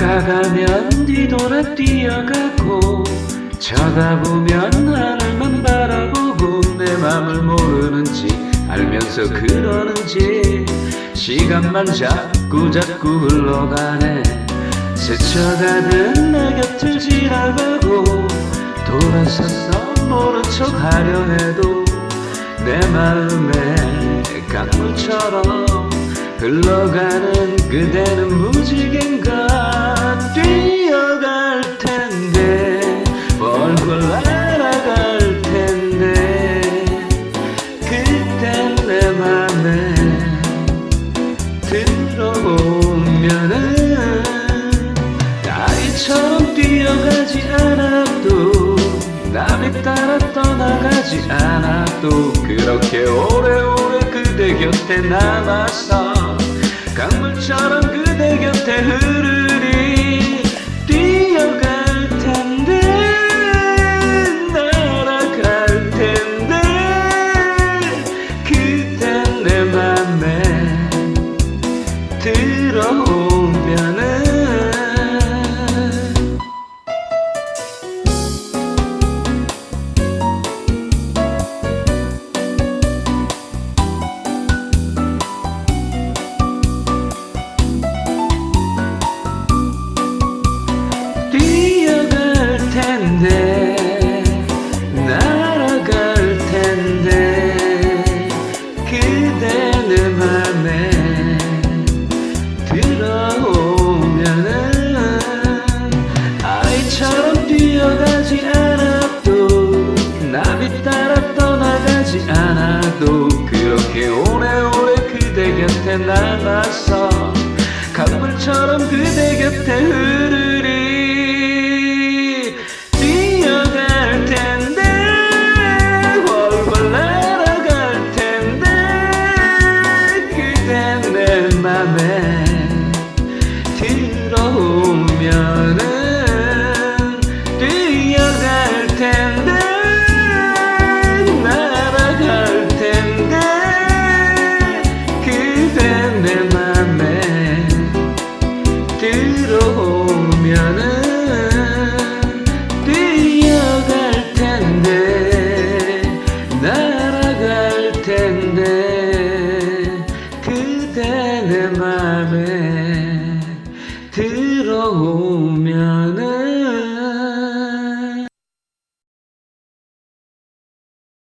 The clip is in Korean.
다가가면 뒤돌아 뛰어가고 쳐다보면 하늘만 바라보고 내 맘을 모르는지 알면서 그러는지 시간만 자꾸 자꾸 흘러가네. 스쳐가듯 내 곁을 지나가고 돌아서서 모른 척 하려 해도 내 마음에 강물처럼 흘러가는 그대는 무지개인가 남이 따라 떠나가지 않아도 그렇게 오래오래 그대 곁에 남아서 강물처럼 그대 곁에 흐르 나비 따라 떠나가지 않아도 그렇게 오래오래 그대 곁에 남아서 강물처럼 그대 곁에 흐르